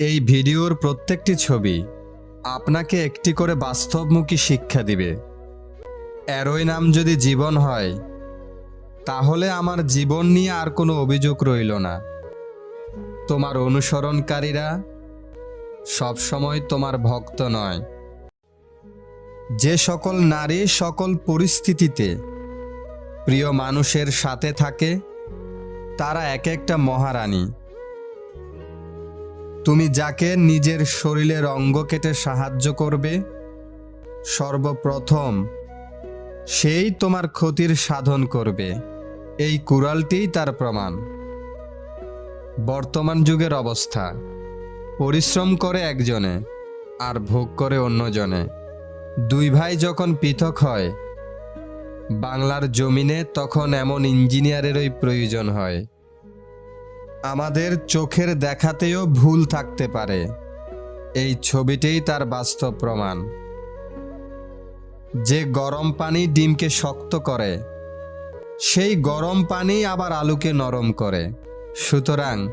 এই ভিডিওর প্রত্যেকটি ছবি আপনাকে একটি করে বাস্তবমুখী শিক্ষা দিবে। এরই নাম যদি জীবন হয়, তাহলে আমার জীবন নিয়ে আর কোনো অভিযোগ রইল না। তোমার অনুসরণকারীরা সবসময় তোমার ভক্ত নয়। যে সকল নারী সকল পরিস্থিতিতে প্রিয় মানুষের সাথে থাকে, তারা এক একটা মহারানী। তুমি যাকে নিজের শরীরের অঙ্গ কেটে সাহায্য করবে, সর্বপ্রথম সেই তোমার ক্ষতির সাধন করবে। এই কুড়ালটিই তার প্রমাণ। বর্তমান যুগের অবস্থা। পরিশ্রম করে একজনে আর ভোগ করে অন্যজনে। দুই ভাই যখন পৃথক হয়, বাংলার জমিনে তখন এমন ইঞ্জিনিয়ারেরই প্রয়োজন হয়। আমাদের চোখের দেখাতেও ভুল থাকতে পারে। এই ছবিটাই তার বাস্তব প্রমাণ। যে গরম পানি ডিমকে শক্ত করে, সেই গরম পানি আবার আলুকে নরম করে। সুতরাং,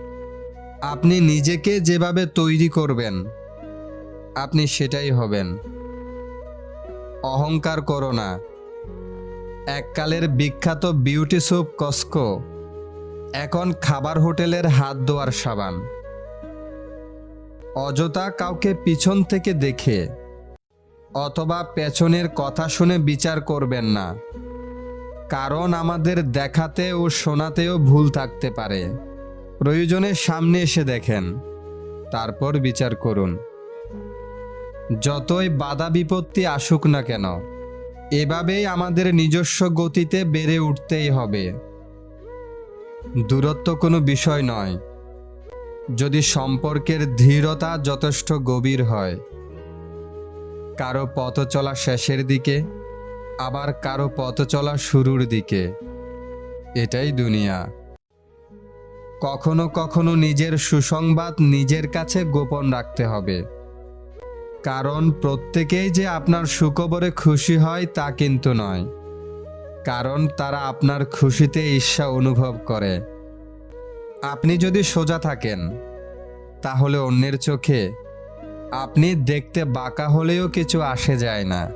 আপনি নিজেকে যেভাবে তৈরি করবেন, আপনি সেটাই হবেন। অহংকার করো না। এককালের বিখ্যাত বিউটি স্যুপ কস্কো এখন খাবার হোটেলের হাত ধোয়ার সাবান। অযথা কাউকে পিছন থেকে দেখে, অথবা পেছনের কথা শুনে বিচার করবেন না। কারণ আমাদের দেখাতে ও শোনাতেও ভুল থাকতে পারে। প্রয়োজনে সামনে এসে দেখেন, তারপর বিচার করুন। যতই বাধা বিপত্তি আসুক না কেন, এভাবেই আমাদের নিজস্ব গতিতে বেড়ে উঠতেই হবে। দূরত্ব কোনো বিষয় নয়। যদি সম্পর্কের দৃঢ়তা যথেষ্ট গভীর হয়, কারও পথ চলা শেষের দিকে, আবার কারও পথ চলা শুরুর দিকে। এটাই দুনিয়া। কখনো কখনো নিজের সুসংবাদ নিজের কাছে গোপন রাখতে হবে। কারণ প্রত্যেকেই যে আপনার সুখবরে খুশি হয় তা কিন্তু নয়। কারণ তারা আপনার খুশিতে ঈর্ষা অনুভব করে। আপনি যদি সোজা থাকেন, তাহলে অন্যের চোখে আপনি দেখতে বাঁকা হলেও কিছু আসে যায় না।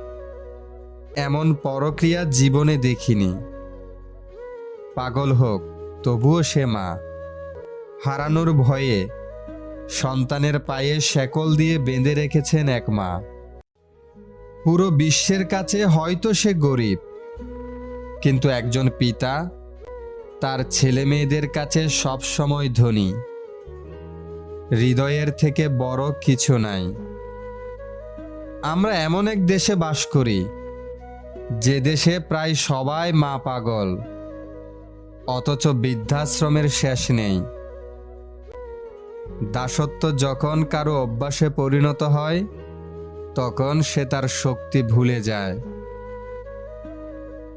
এমন পরক্রিয়া জীবনে দেখিনি। পাগল হোক, তবুও সে মা। হারানোর ভয়ে সন্তানের পায়ে শেকল দিয়ে বেঁধে রেখেছেন এক মা। পুরো বিশ্বের কাছে হয়তো সে গরিব। কিন্তু একজন পিতা তার ছেলে মেয়েদের কাছে সবসময় ধনী। হৃদয়ের থেকে বড় কিছু নাই। আমরা এমন এক দেশে বাস করি, যে দেশে প্রায় সবাই মা পাগল, অথচ বৃদ্ধাশ্রমের শেষ নেই। দাসত্ব যখন কারও অভ্যাসে পরিণত হয়, তখন সে তার শক্তি ভুলে যায়।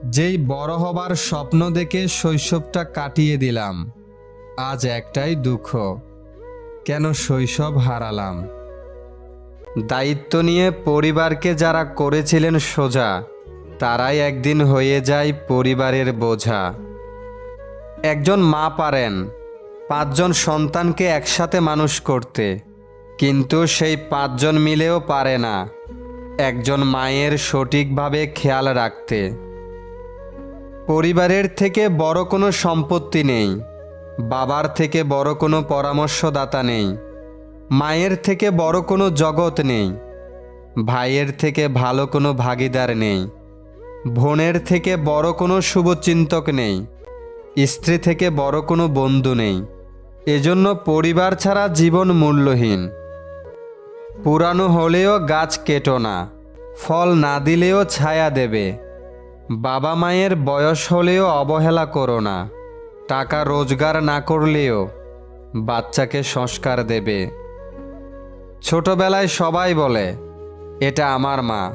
যেই বড় হবার স্বপ্ন দেখে শৈশবটা কাটিয়ে দিলাম, আজ একটাই দুঃখ, কেন শৈশব হারালাম? দায়িত্ব নিয়ে পরিবারকে যারা করেছিলেন সোজা, তারাই একদিন হয়ে যায় পরিবারের বোঝা। একজন মা পারেন, পাঁচজন সন্তানকে একসাথে মানুষ করতে, কিন্তু সেই পাঁচজন মিলেও পারে না। একজন মায়ের সঠিকভাবে খেয়াল রাখতে। পরিবারের থেকে বড় কোনো সম্পত্তি নেই। বাবার থেকে বড় কোনো পরামর্শদাতা নেই। মায়ের থেকে বড় কোনো জগৎ নেই। ভাইয়ের থেকে ভালো কোনো ভাগিদার নেই। বোনের থেকে বড় কোনো শুভচিন্তক নেই। স্ত্রী থেকে বড় কোনো বন্ধু নেই। এজন্য পরিবার ছাড়া জীবন মূল্যহীন। পুরানো হলেও গাছ কেটো না। ফল না দিলেও ছায়া দেবে। বাবা মায়ের বয়স হলেও অবহেলা করো না। টাকা রোজগার না করলেও বাচ্চাকে সংস্কার দেবে। ছোটবেলায় সবাই বলে, এটা আমার মা।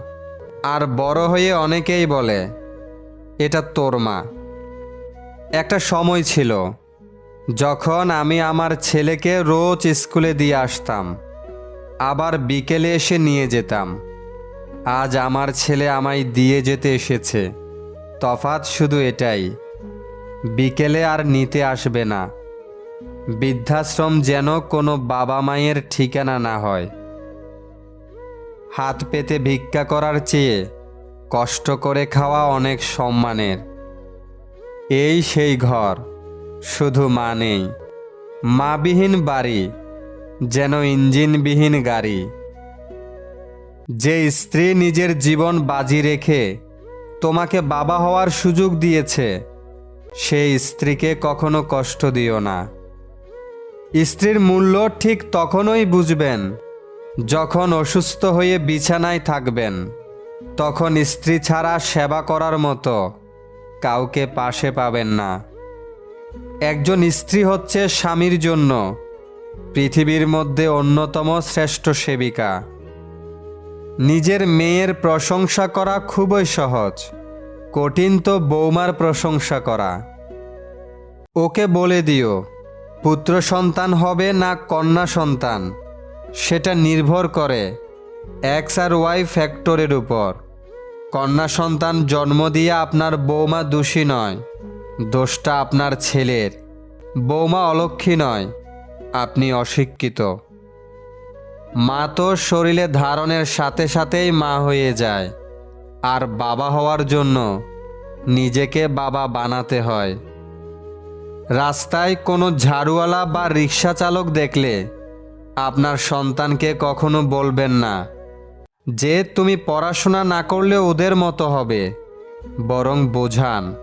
আর বড় হয়ে অনেকেই বলে, এটা তোর মা। একটা সময় ছিল যখন আমি আমার ছেলেকে রোজ স্কুলে দিয়ে আসতাম। আবার বিকেলে এসে নিয়ে যেতাম। আজ আমার ছেলে আমায় দিয়ে যেতে এসেছে। তফাৎ শুধু এটাই, বিকেলে আর নিতে আসবে না। বৃদ্ধাশ্রম যেন কোনো বাবা মায়ের ঠিকানা না হয়। হাত পেতে ভিক্ষা করার চেয়ে কষ্ট করে খাওয়া অনেক সম্মানের। এই সেই ঘর, শুধু মা নেই। মাবিহীন বাড়ি, যেন ইঞ্জিনবিহীন গাড়ি। যে স্ত্রী নিজের জীবন বাজি রেখে তোমাকে বাবা হওয়ার সুযোগ দিয়েছে। সেই স্ত্রীকে কখনো কষ্ট দিও না। স্ত্রীর মূল্য ঠিক তখনই বুঝবেন, যখন অসুস্থ হয়ে বিছানায় থাকবেন। তখন স্ত্রী ছাড়া সেবা করার মতো কাউকে পাশে পাবেন না। একজন স্ত্রী হচ্ছে স্বামীর জন্য পৃথিবীর মধ্যে অন্যতম শ্রেষ্ঠ সেবিকা। নিজের মেয়ের প্রশংসা করা খুবই সহজ। কঠিন তো বৌমার প্রশংসা করা। ওকে বলে দিও, পুত্র সন্তান হবে না কন্যা সন্তান। সেটা নির্ভর করে এক্স আর ওয়াই ফ্যাক্টরের উপর। কন্যা সন্তান জন্ম দিয়ে আপনার বৌমা দোষী নয়, দোষটা আপনার ছেলের। বৌমা অলক্ষী নয়, আপনি অশিক্ষিত। মা তো শরীরে ধারণের সাথে সাথেই মা হয়ে যায়। আর বাবা হওয়ার জন্য নিজেকে বাবা বানাতে হয়। রাস্তায় কোনো ঝাড়ুওয়ালা বা রিক্সা চালক দেখলে আপনার সন্তানকে কখনো বলবেন না, যে তুমি পড়াশোনা না করলে ওদের মতো হবে। বরং বোঝান,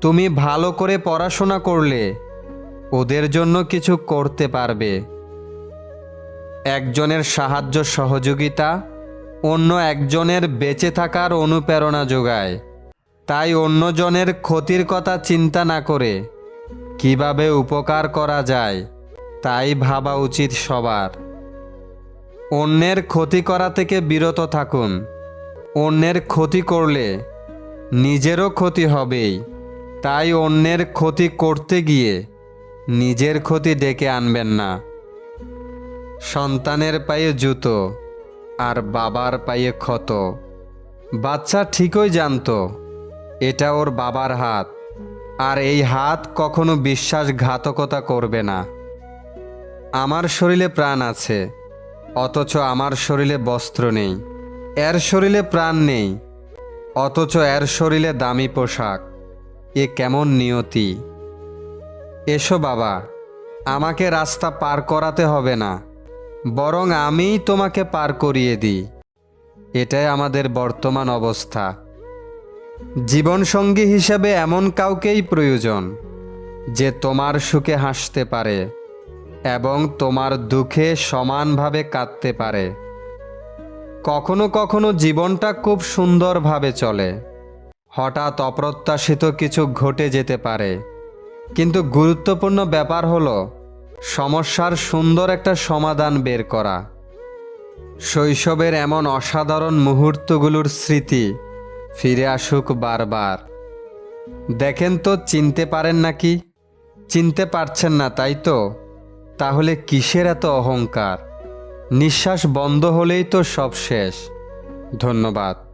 তুমি ভালো করে পড়াশোনা করলে ওদের জন্য কিছু করতে পারবে। একজনের সাহায্য সহযোগিতা, অন্য একজনের বেঁচে থাকার অনুপ্রেরণা যোগায়। তাই অন্যজনের ক্ষতির কথা চিন্তা না করে কীভাবে উপকার করা যায়, তাই ভাবা উচিত সবার। অন্যের ক্ষতি করা থেকে বিরত থাকুন। অন্যের ক্ষতি করলে নিজেরও ক্ষতি হবেই। তাই অন্যের ক্ষতি করতে গিয়ে নিজের ক্ষতি ডেকে আনবেন না। সন্তানের পায়ে জুতো আর বাবার পায়ে ক্ষত। বাচ্চা ঠিকই জানতো, এটা ওর বাবার হাত, আর এই হাত কখনো বিশ্বাসঘাতকতা করবে না। আমার শরীরে প্রাণ আছে, অথচ আমার শরীরে বস্ত্র নেই, এর শরীরে প্রাণ নেই, অথচ এর শরীরে দামি পোশাক, এ কেমন নিয়তি। এসো বাবা, আমাকে রাস্তা পার করাতে হবে না। বরং আমিই তোমাকে পার করিয়ে দিই। এটাই আমাদের বর্তমান অবস্থা। জীবনসঙ্গী হিসেবে এমন কাউকেই প্রয়োজন যে তোমার সুখে হাসতে পারে এবং তোমার দুঃখে সমানভাবে কাঁদতে পারে। কখনো কখনো জীবনটা খুব সুন্দরভাবে চলে। হঠাৎ অপ্রত্যাশিত কিছু ঘটে যেতে পারে। কিন্তু গুরুত্বপূর্ণ ব্যাপার হলো সমস্যার সুন্দর একটা সমাধান বের করা। শৈশবের এমন অসাধারণ মুহূর্তগুলোর স্মৃতি ফিরে আসুক বারবার। দেখেন তো, চিনতে পারেন নাকি? চিনতে পারছেন না, তাই তো? তাহলে কিসের এত অহংকার? নিঃশ্বাস বন্ধ হলেই তো সব শেষ। ধন্যবাদ।